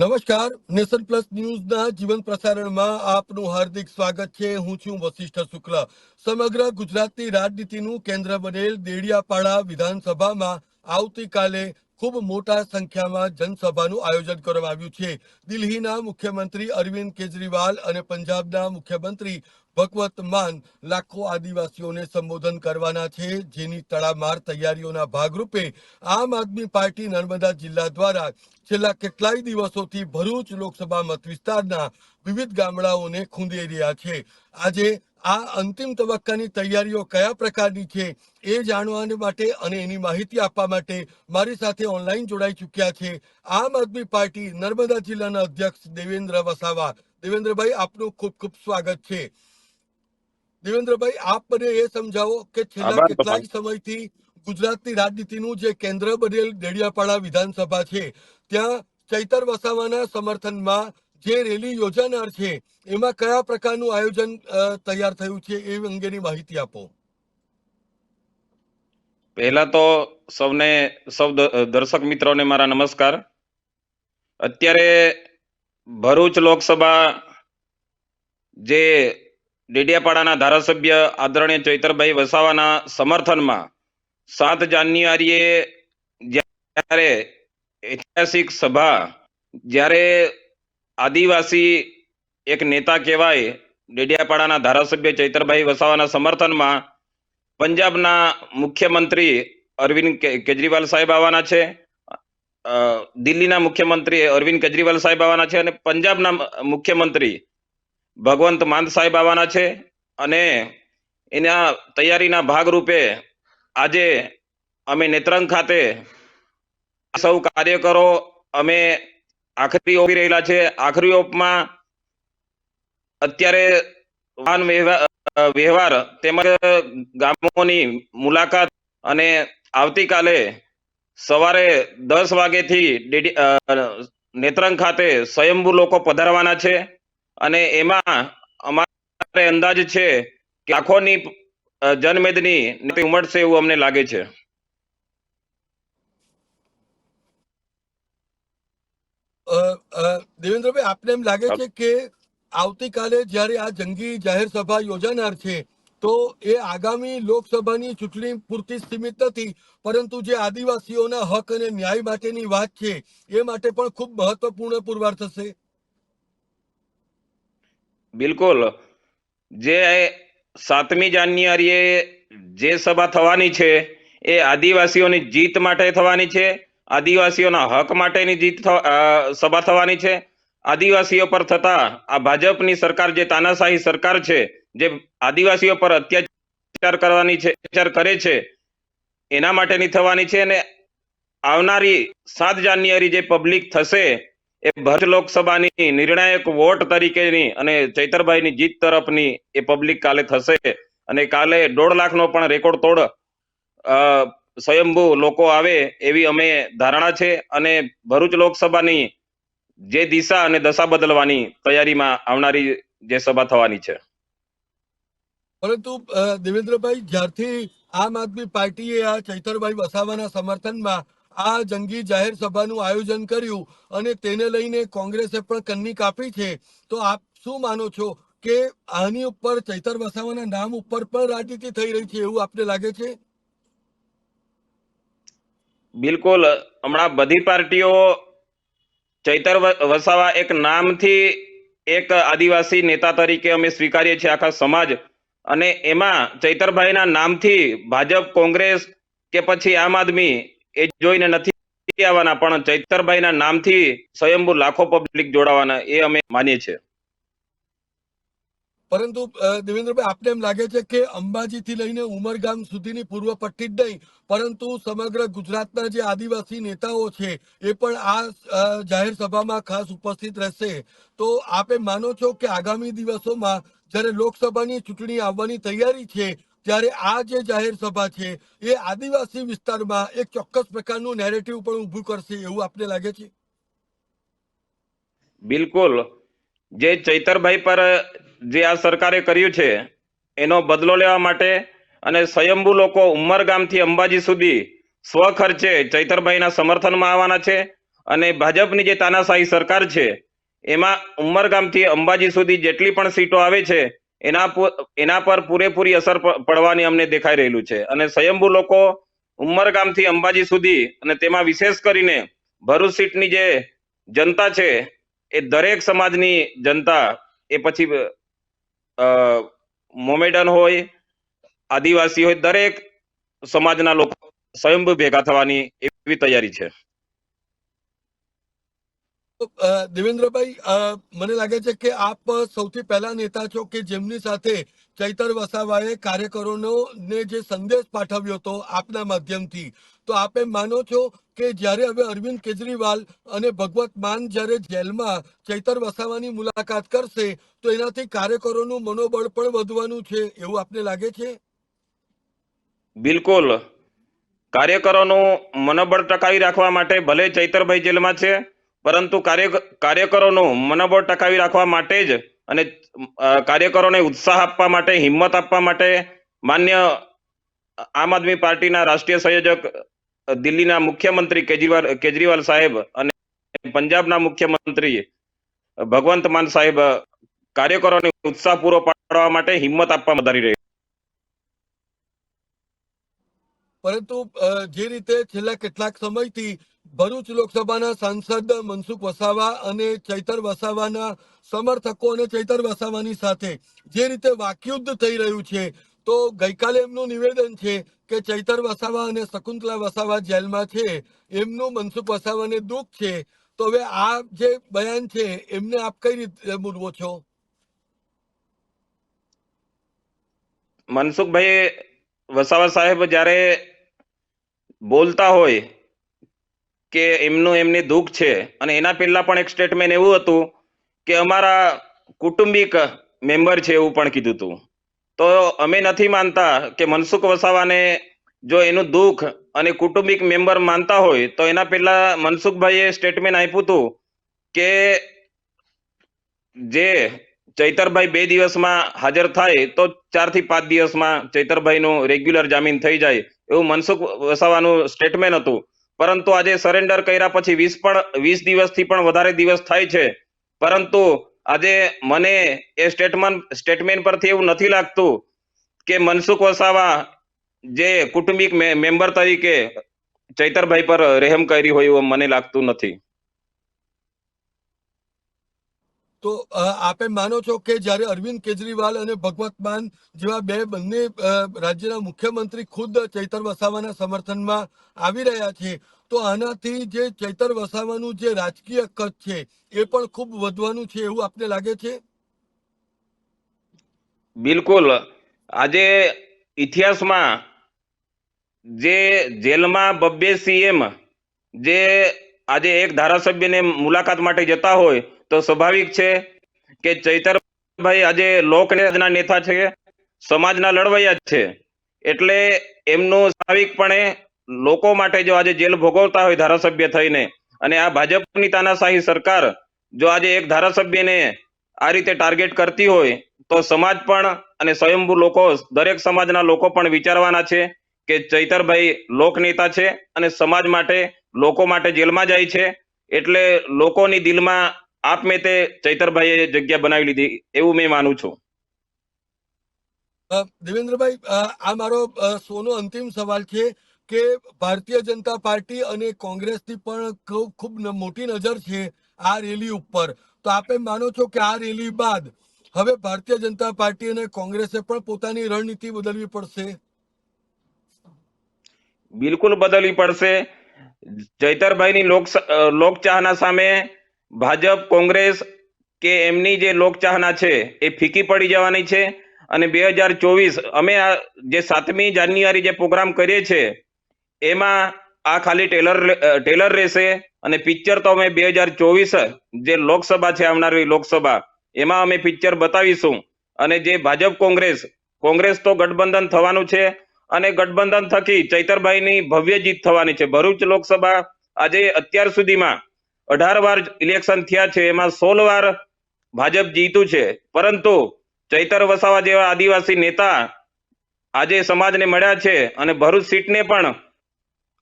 નમસ્કાર. Nation plus ન્યૂઝના જીવન પ્રસારણમાં આપનું હાર્દિક સ્વાગત છે. હું છું વશિષ્ઠ શુક્લ. સમગ્ર ગુજરાતની રાજનીતિનું કેન્દ્ર બનેલ દેડિયાપાડા વિધાનસભામાં આવતીકાલે ખૂબ મોટા સંખ્યામાં જનસભાનું આયોજન કરવામાં આવ્યું છે. દિલ્હીના મુખ્યમંત્રી અરવિંદ કેજરીવાલ અને પંજાબના મુખ્યમંત્રી ભગવત માન લાખો આદિવાસીઓને સંબોધન કરવાના છે, જેની તડામાર તૈયારીઓના ભાગરૂપે આમ આદમી પાર્ટી નર્મદા જિલ્લા દ્વારા છેલ્લા કેટલાય દિવસોથી ભરૂચ લોકસભા મત વિસ્તારના વિવિધ ગામડાઓને ખૂંદી રહ્યા છે. આજે આ અંતિમ તબક્કાની તૈયારીઓ કયા પ્રકારની છે એ જાણવા માટે અને એની માહિતી આપવા માટે મારી સાથે ઓનલાઈન જોડાઈ ચૂક્યા છે. આમ આદમી પાર્ટી નર્મદા જિલ્લાના અધ્યક્ષ દેવેન્દ્ર વસાવા. દેવેન્દ્રભાઈ, આપનું ખૂબ ખૂબ સ્વાગત છે. દેવેન્દ્રભાઈ આપ મને એ સમજાવો કે છેલ્લા કેટલાક સમયથી ગુજરાતની રાજનીતિનું જે કેન્દ્ર બનેલ દેડિયાપાડા વિધાનસભા છે ત્યાં ચૈતર વસાવાના સમર્થનમાં જે રેલી યોજાનાર છે એમાં કયા પ્રકારનું આયોજન તૈયાર થયું છે એ અંગેની માહિતી આપો. પહેલા તો સૌને સૌ દર્શક મિત્રોને મારા નમસ્કાર. અત્યારે ભરૂચ લોકસભા જે ડેડિયાપાડાના ધારાસભ્ય આદરણીય ચૈતરભાઈ વસાવાના સમર્થનમાં સાત જાન્યુઆરીએ જ્યારે ઐતિહાસિક સભા, જ્યારે આદિવાસી એક નેતા કહેવાય, ડેડિયાપાડાના ધારાસભ્ય ચૈતરભાઈ વસાવાના સમર્થનમાં પંજાબના મુખ્યમંત્રી અરવિંદ કેજરીવાલ સાહેબ આવવાના છે દિલ્હીના મુખ્યમંત્રી અરવિંદ કેજરીવાલ સાહેબ આવવાના છે અને પંજાબના મુખ્યમંત્રી ભગવંત માન સાહેબ આવવાના છે અને એના તૈયારીના ભાગરૂપે આજે અમે નેત્રંગ ખાતે સૌ કાર્યકરો અમે આખરી ઓપી રહેલા છે. આખરી ઓપમાં અત્યારે વાહન વ્યવહાર તેમજ ગામોની મુલાકાત અને આવતીકાલે સવારે દસ ડેડી નેત્રંગ ખાતે સ્વયંભૂ લોકો પધારવાના છે. અને એમાં અમારે અંદાજ છે કે લાખોની જનમેદની ઉમટશે એવું અમને લાગે છે. દેવેન્દ્રભાઈ, આપને એમ લાગે છે કે આવતીકાલે જ્યારે આ જંગી જાહેર સભા યોજાનાર છે, તો એ આગામી લોકસભાની ચૂંટણી પૂરતી સીમિત નથી, પરંતુ જે આદિવાસીઓના હક અને ન્યાય માટેની વાત છે, એ માટે પણ ખૂબ મહત્વપૂર્ણ પુરવાર થશે. બિલકુલ. જે સાતમી જાન્યુઆરીએ જે સભા થવાની છે, એ આદિવાસીઓની જીત માટે થવાની છે, આદિવાસીઓના હક માટેની જીત સભા થવાની છે. આદિવાસીઓ પર થતા આ ભાજપની સરકાર જે તાનાશાહી સરકાર છે, જે આદિવાસીઓ પર અત્યાચાર કરવાની છે, અત્યાચાર કરે છે, એના માટેની થવાની છે અને આવનારી સાત જાન્યુઆરી જે પબ્લિક થશે એ ભરૂચ લોકસભાની નિર્ણાયક વોટ તરીકેની અને ચૈતરભાઈની જીત તરફની એ પબ્લિક કાલે થશે. અને કાલે દોઢ લાખનો પણ રેકોર્ડ તોડ સ્વયંભૂ લોકો આવે એવી અમે ધારણા છે અને ભરૂચ લોકસભાની જે દિશા અને દશા બદલવાની તૈયારીમાં આવનારી જે સભા થવાની છે. પરંતુ દેવેન્દ્રભાઈ, જ્યારથી આમ આદમી પાર્ટીએ આ ચૈતરભાઈ વસાવાના સમર્થનમાં આ જંગી જાહેર સભાનું આયોજન કર્યું અને તેને લઈને કોંગ્રેસે પણ કન્ની કાપી છે. તો આપ શું માનો છો કે આની ઉપર ચૈતર વસાવાના નામ ઉપર પણ રાજનીતિ થઈ રહી છે એવું આપને લાગે છે? બિલકુલ. હમણાં બધી પાર્ટીઓ ચૈતર વસાવા એક નામથી એક આદિવાસી નેતા તરીકે અમે સ્વીકારીએ છીએ આખા સમાજ. અને એમાં ચૈતરભાઈના નામથી ભાજપ, કોંગ્રેસ કે પછી આમ આદમી એ જોઈને નથી આવવાના, પણ ચૈતરભાઈના નામથી સ્વયંભૂ લાખો પબ્લિક જોડાવાના એ અમે માનીએ છીએ. પરંતુ દેવેન્દ્રભાઈ, આપને એમ લાગે છે કે અંબાજીથી લઈને ઉમરગામ સુધીની પૂર્વ પટ્ટી જ નહીં, પરંતુ સમગ્ર ગુજરાતના જે આદિવાસી નેતાઓ છે, એ પણ આ જાહેર સભામાં ખાસ ઉપસ્થિત રહેશે. તો આપે માનો છો કે આગામી દિવસોમાં જ્યારે લોકસભાની ચૂંટણી આવવાની તૈયારી છે ત્યારે આ જે જાહેર સભા છે, એ આદિવાસી વિસ્તારમાં એક ચોક્કસ પ્રકારનું નેરેટિવ પણ ઊભું કરશે એવું આપને લાગે છે? બિલકુલ. જે ચૈતરભાઈ પર, જે આ સરકારે કર્યું છે, એનો બદલો લેવા માટે અને સ્વયંભૂ લોકો ઉમરગામથી અંબાજી સુધી સ્વખર્ચે ચૈતરભાઈના સમર્થનમાં આવવાના છે અને ભાજપની જે તાનાશાહી સરકાર છે, એમાં ઉમરગામથી અંબાજી સુધી જેટલી પણ સીટો આવે છે એના એના પર પૂરેપૂરી અસર પડવાની અમને દેખાઈ રહેલું છે. અને સ્વયંભૂ લોકો ઉમરગામથી અંબાજી સુધી અને તેમાં વિશેષ કરીને ભરૂચ સીટની જે જનતા છે, એ દરેક સમાજની જનતા, એ પછી મોમેડન હોય, આદિવાસી હોય, દરેક સમાજના લોકો સ્વયંભૂ ભેગા થવાની એવી તૈયારી છે. દેવેન્દ્રભાઈ મને લાગે છે કે આપ સૌથી પહેલા નેતા છો કે જેમની સાથે ચૈતર વસાવાએ કાર્યકરોનો ને જે સંદેશ પાઠવ્યો હતો આપના માધ્યમથી. તો આપ માનો છો કે જ્યારે હવે અરવિંદ કેજરીવાલ અને ભગવત માન જ્યારે જેલમાં ચૈતર વસાવાની મુલાકાત કરશે, તો એનાથી કાર્યકરોનું મનોબળ પણ વધવાનું છે એવું આપને લાગે છે? બિલકુલ. કાર્યકરોનું મનોબળ ટકાવી રાખવા માટે ભલે ચૈતરભાઈ જેલમાં છે પરંતુ કાર્ય, કાર્યકરોનું મનોબળ ટકાવી રાખવા માટે જ અને કાર્યકરોને ઉત્સાહ આપવા માટે, હિંમત આપવા માટે માન્ય આમ આદમી પાર્ટીના રાષ્ટ્રીય સંયોજક દિલ્હીના મુખ્યમંત્રી કેજરીવાલ કેજરીવાલ સાહેબ અને પંજાબના મુખ્યમંત્રી ભગવંત માન સાહેબ કાર્યકરોને ઉત્સાહ પૂરો પાડવા માટે હિંમત આપવા વધારી રહ્યા પરંતુ જે રીતે છેલ્લા કેટલાક સમયથી ભરૂચ લોકસભાના સાંસદ મનસુખ વસાવા અને ચૈતર વસાવાના સમર્થકો અને ચૈતર વસાવાની સાથે જે રીતે વાકયુદ્ધ થઈ રહ્યું છે, તો ગઈકાલે એમનું નિવેદન છે કે ચૈતર વસાવા અને શકુંતલા વસાવા જેલમાં છે, એમનું મનસુખ વસાવાને દુઃખ છે. તો હવે આ જે બયાન છે, એમને આપ કઈ રીતે મૂલવો છો? મનસુખભાઈ વસાવા સાહેબ જ્યારે બોલતા હોય કે એમનું એમની દુઃખ છે. અને એના પહેલા પણ એક સ્ટેટમેન્ટ એવું હતું કે અમારા કુટુંબિક મેમ્બર છે એવું પણ કીધું હતું તો અમે નથી માનતા કે મનસુખ વસાવાને જો એનું દુઃખ અને કુટુંબિક મેમ્બર માનતા હોય, તો એના પહેલા મનસુખભાઈએ સ્ટેટમેન્ટ આપ્યું હતું કે જે ચૈતરભાઈ બે દિવસમાં હાજર થાય, તો ચારથી પાંચ દિવસમાં ચૈતરભાઈનું રેગ્યુલર જામીન થઈ જાય એવું મનસુખ વસાવાનું સ્ટેટમેન્ટ હતું. પરંતુ આજે સરેન્ડર કર્યા પછી વીસ પણ, વીસ દિવસથી પણ વધારે દિવસ થાય છે. પરંતુ આજે મને એ સ્ટેટમેન્ટ સ્ટેટમેન્ટ પરથી એવું નથી લાગતું કે મનસુખ વસાવા જે કુટુંબિક મેમ્બર તરીકે ચૈતરભાઈ પર રહેમ કરી હોય એવું મને લાગતું નથી. તો આપે માનો છો કે જ્યારે અરવિંદ કેજરીવાલ અને ભગવત માન જેવા બે બંને રાજ્યના મુખ્યમંત્રી ખુદ ચૈતર વસાવાના સમર્થનમાં આવી રહ્યા છે, તો આનાથી જે ચૈતર વસાવાનું જે રાજકીય કદ છે, એ પણ ખૂબ વધવાનું છે એવું આપને લાગે છે? બિલકુલ. આજે ઇતિહાસમાં જે જેલમાં બબ્બે સીએમ જે આજે એક ધારાસભ્યને મુલાકાત માટે જતા હોય તો સ્વાભાવિક છે કે ચૈતરભાઈ આજે લોકનેતાના નેતા છે, સમાજના લડવૈયા છે. એટલે એમનું સ્વાભાવિકપણે લોકો માટે જો આજે જેલ ભોગવતા હોય ધારાસભ્ય થઈને અને આ ભાજપની તાનાશાહી સરકાર જો આજે એક ધારાસભ્યને આ રીતે ટાર્ગેટ કરતી હોય તો સમાજ પણ અને સ્વયંભૂ લોકો, દરેક સમાજના લોકો પણ વિચારવાના છે કે ચૈતરભાઈ લોકનેતા છે અને સમાજ માટે લોકો માટે જેલમાં જાય છે. એટલે લોકોની દિલમાં આપમે તે ચૈતરભાઈએ જગ્યા બનાવી લીધી એવું મેં માનું છું. દેવેન્દ્રભાઈ આ મારો સોનો અંતિમ સવાલ છે કે ભારતીય જનતા પાર્ટી અને કોંગ્રેસની પણ ખૂબ ખૂબ મોટી નજર છે આ રેલી ઉપર. તો આપે માનો છો કે આ રેલી બાદ હવે ભારતીય જનતા પાર્ટી અને કોંગ્રેસે પણ પોતાની રણનીતિ બદલવી પડશે? બિલકુલ બદલવી પડશે. જયતરભાઈની લોક લોકચાહના સામે ભાજપ, કોંગ્રેસ કે એમની જે લોકચાહના છે એ ફીકી પડી જવાની છે અને બે હજાર ચોવીસ અમે આ જે સાતમી જાન્યુઆરી જે પ્રોગ્રામ કરીએ છીએ, એમાં આ ખાલી ટેલર ટેલર રહેશે અને પિક્ચર તો અમે બે હજાર ચોવીસ જે લોકસભા છે, આવનારી લોકસભા, એમાં અમે પિક્ચર બતાવીશું. અને જે ભાજપ, કોંગ્રેસ કોંગ્રેસ તો ગઠબંધન થવાનું છે અને ગઠબંધન થકી ચૈતરભાઈની ભવ્ય જીત થવાની છે. ભરૂચ લોકસભા આજે અત્યાર સુધીમાં અઢાર વાર ઇલેક્શન થયા છે, એમાં સોળ વાર ભાજપ જીત્યું છે. પરંતુ ચૈતર વસાવા જેવા આદિવાસી નેતા આજે સમાજને મળ્યા છે અને ભરૂચ સીટને પણ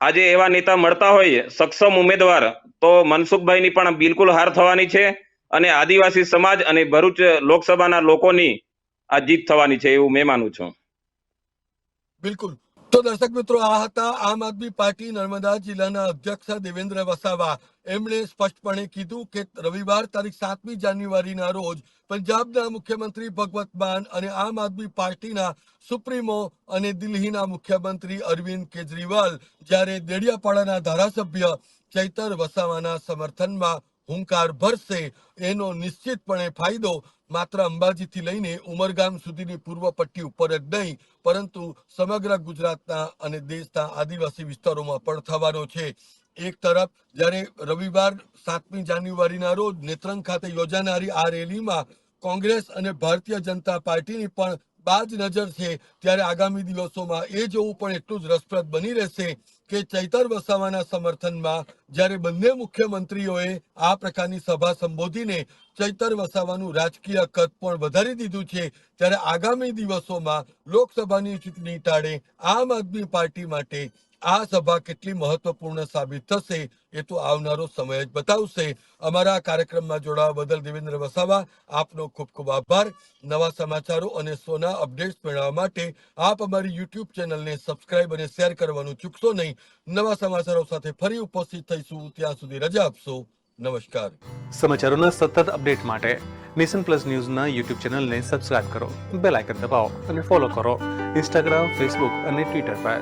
આજે એવા નેતા મળતા હોય, સક્ષમ ઉમેદવાર, તો મનસુખભાઈની પણ બિલકુલ હાર થવાની છે અને આદિવાસી સમાજ અને ભરૂચ લોકસભાના લોકોની આ જીત થવાની છે એવું મેં માનું છું. બિલકુલ. તો દર્શક મિત્રો, આ હતા આમ આદમી પાર્ટી નર્મદા જિલ્લાના અધ્યક્ષ દેવેન્દ્ર વસાવા. એમણે સ્પષ્ટપણે કીધું કે રવિવાર તારીખ સાતમી જાન્યુઆરીના રોજ પંજાબના મુખ્યમંત્રી ભગવત માન અને આમ આદમી પાર્ટીના સુપ્રીમો અને દિલ્હીના મુખ્યમંત્રી અરવિંદ કેજરીવાલ જ્યારે દેડિયાપાડાના ધારાસભ્ય ચૈતર વસાવાના સમર્થનમાં હુંકાર ભરશે, એનો નિશ્ચિતપણે ફાયદો માત્ર અંબાજીથી લઈને ઉમરગામ સુધીની પૂર્વ પટ્ટી ઉપર જ નહીં, પરંતુ સમગ્ર ગુજરાતના અને દેશના આદિવાસી વિસ્તારોમાં પણ થવાનો છે. એક તરફ, જ્યારે રવિવાર સાતમી જાન્યુઆરીના રોજ નેત્રંગ ખાતે યોજાનારી આ રેલીમાં કોંગ્રેસ અને ભારતીય જનતા પાર્ટીની પણ બાજ નજર છે, ત્યારે આગામી દિવસોમાં એ જોવું પણ એટલું જ રસપ્રદ બની રહેશે કે ચૈતર વસાવાના સમર્થનમાં જ્યારે બંને મુખ્યમંત્રીઓએ આ પ્રકારની સભા સંબોધીને ચૈતર વસાવાનું રાજકીય કદ પણ વધારી દીધું છે, ત્યારે આગામી દિવસોમાં લોકસભાની ચૂંટણી ટાળે આમ આદમી પાર્ટી માટે આ સભા કેટલી મહત્વપૂર્ણ સાબિત થશે એ તો આવનારો સમય જ બતાવશે. અમારા કાર્યક્રમમાં જોડાવા બદલ દેવેન્દ્ર વસાવા, આપનો ખૂબ ખૂબ આભાર. નવા સમાચારો અને સોના અપડેટ્સ મેળવવા માટે આપ અમારી યુટ્યુબ ચેનલને સબસ્ક્રાઇબ અને શેર કરવાનું ચૂકશો નહીં. નવા સમાચારો સાથે ફરી ઉપસ્થિત થઈશું. ત્યાં સુધી રજા આપશો. નમસ્કાર. સમાચારોના સતત અપડેટ માટે નેશન પ્લસ ન્યૂઝના યુટ્યુબ ચેનલને સબસ્ક્રાઇબ કરો, બેલ આઇકન દબાવો અને ફોલો કરો. ઇન્સ્ટાગ્રામ, ફેસબુક અને ટ્વિટર પર.